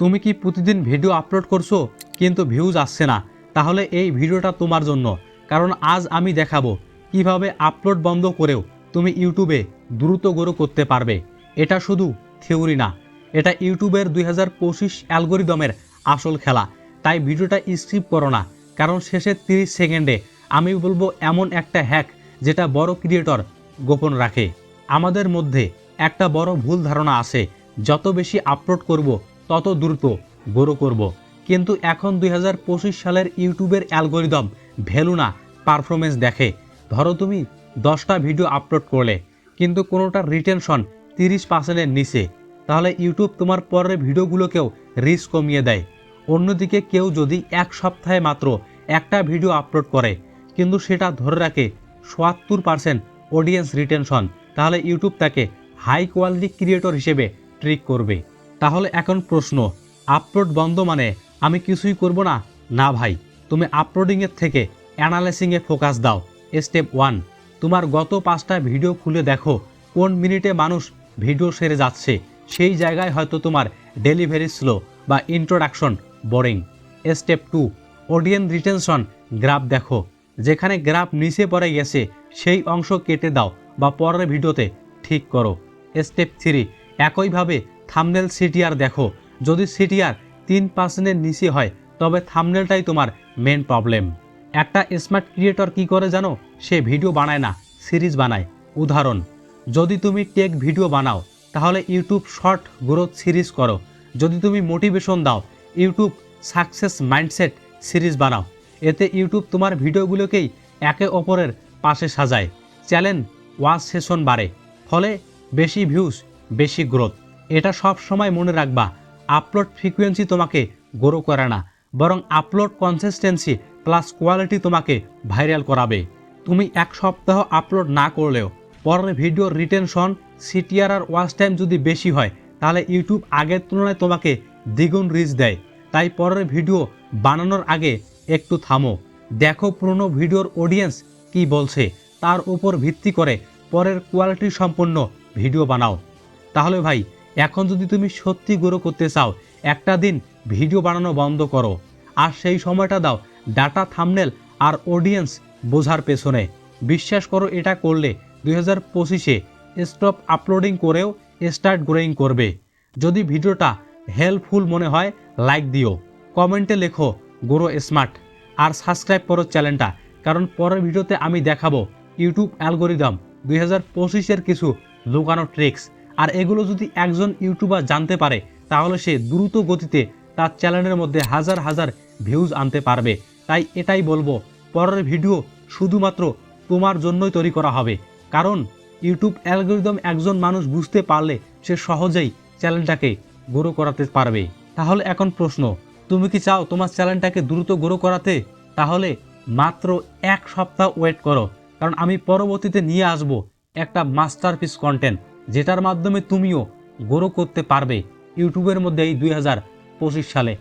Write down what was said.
তুমি কি প্রতিদিন ভিডিও আপলোড করছ? কিন্তু ভিউজ আসছে না। তাহলে এই ভিডিওটা তোমার জন্য। কারণ আজ আমি দেখাবো কীভাবে আপলোড বন্ধ করেও তুমি ইউটিউবে দ্রুত গ্রো করতে পারবে। এটা শুধু থিওরি না, এটা ইউটিউবের দুই হাজার পঁচিশ অ্যালগোরিদমের আসল খেলা। তাই ভিডিওটা স্কিপ করো না, কারণ শেষের তিরিশ সেকেন্ডে আমি বলব এমন একটা হ্যাক যেটা বড় ক্রিয়েটর গোপন রাখে। আমাদের মধ্যে একটা বড় ভুল ধারণা আছে, যত বেশি আপলোড করব তত দ্রুত গ্রো করব। কিন্তু এখন দু হাজার পঁচিশ সালের ইউটিউবের অ্যালগোরিদম ভ্যালু না পারফরমেন্স দেখে। ধরো তুমি দশটা ভিডিও আপলোড করলে, কিন্তু কোনোটার রিটেনশন তিরিশ পার্সেন্টের নিচে। তাহলে ইউটিউব তোমার পরের ভিডিওগুলোকেও রিস্ক কমিয়ে দেয়। অন্যদিকে কেউ যদি এক সপ্তাহে মাত্র একটা ভিডিও আপলোড করে, কিন্তু সেটা ধরে রাখে সোয়াত্তর পার্সেন্ট অডিয়েন্স রিটেনশন তাহলে ইউটিউব তাকে হাই কোয়ালিটি ক্রিয়েটর হিসেবে ট্রিক করবে। তাহলে এখন প্রশ্ন, আপলোড বন্ধ মানে আমি কিছুই করব না? না ভাই, তুমি আপলোডিংয়ের থেকে অ্যানালাইসিংয়ে ফোকাস দাও স্টেপ ওয়ান তোমার গত পাঁচটা ভিডিও খুলে দেখো, কোন মিনিটে মানুষ ভিডিও সেরে যাচ্ছে, সেই জায়গায় হয়তো তোমার ডেলিভারি স্লো বা introduction boring step two audience retention graph দেখো, যেখানে গ্রাফ নিচে পড়ে গেছে, সেই অংশ কেটে দাও বা পরের ভিডিওতে ঠিক করো। স্টেপ থ্রি একইভাবে থামনেল সিটিআর দেখো। যদি সিটিআর তিন পার্সেন্টের নিচে হয়, তবে থামনেলটাই তোমার মেন প্রবলেম একটা স্মার্ট ক্রিয়েটর কি করে জানো? সে ভিডিও বানায় না সিরিজ বানায়। উদাহরণ, যদি তুমি টেক ভিডিও বানাও, তাহলে ইউটিউব শর্ট গ্রোথ সিরিজ করো। যদি তুমি মোটিভেশন দাও ইউটিউব সাকসেস মাইন্ডসেট সিরিজ বানাও। এতে ইউটিউব তোমার ভিডিওগুলোকেই একে অপরের পাশে সাজায়। চ্যালেঞ্জ ওয়াচ সেশন বাড়ে, ফলে বেশি ভিউজ বেশি গ্রোথ এটা সব সময় মনে রাখবা আপলোড ফ্রিকোয়েন্সি তোমাকে গ্রো করে না, বরং আপলোড কনসিস্টেন্সি প্লাস কোয়ালিটি তোমাকে ভাইরাল করাবে। তুমি এক সপ্তাহ আপলোড না করলেও, পরের ভিডিওর রিটেনশন সিটিআর আর ওয়াচ টাইম যদি বেশি হয়, তাহলে ইউটিউব আগের তুলনায় তোমাকে দ্বিগুণ রিচ দেয়। তাই পরের ভিডিও বানানোর আগে একটু থামো। দেখো পুরনো ভিডিওর অডিয়েন্স কি বলছে, তার উপর ভিত্তি করে পরের কোয়ালিটি সম্পন্ন ভিডিও বানাও। তাহলে ভাই এখন যদি তুমি সত্যি গ্রো করতে চাও, একটা দিন ভিডিও বানানো বন্ধ করো। আর সেই সময়টা দাও ডাটা থামনেল আর অডিয়েন্স বোঝার পেছনে। বিশ্বাস করো, এটা করলে দুই হাজার পঁচিশে স্টপ আপলোডিং করেও স্টার্ট গ্রোয়িং করবে। যদি ভিডিওটা হেল্পফুল মনে হয়, লাইক দিও। কমেন্টে লেখো গ্রো স্মার্ট আর সাবস্ক্রাইব করো চ্যানেলটা। কারণ পরের ভিডিওতে আমি দেখাবো ইউটিউব অ্যালগোরিদম। দুই হাজার পঁচিশের কিছু লুকানো ট্রিক্স। আর এগুলো যদি একজন ইউটিউবার জানতে পারে, তাহলে সে দ্রুত গতিতে তার চ্যানেলের মধ্যে হাজার হাজার ভিউজ আনতে পারবে। তাই এটাই বলব, পরের ভিডিও শুধুমাত্র তোমার জন্যই তৈরি করা হবে। কারণ ইউটিউব অ্যালগোরিদম একজন মানুষ বুঝতে পারলে সে সহজেই চ্যানেলটাকে গ্রো করাতে পারবে। তাহলে এখন প্রশ্ন, তুমি কি চাও তোমার চ্যানেলটাকে দ্রুত গ্রো করাতে? তাহলে মাত্র এক সপ্তাহ ওয়েট করো। কারণ আমি পরবর্তীতে নিয়ে আসব একটা মাস্টারপিস কন্টেন্ট যেটার মাধ্যমে তুমিও গ্রো করতে পারবে ইউটিউবের মধ্যে এই দুই হাজার পঁচিশ সালে।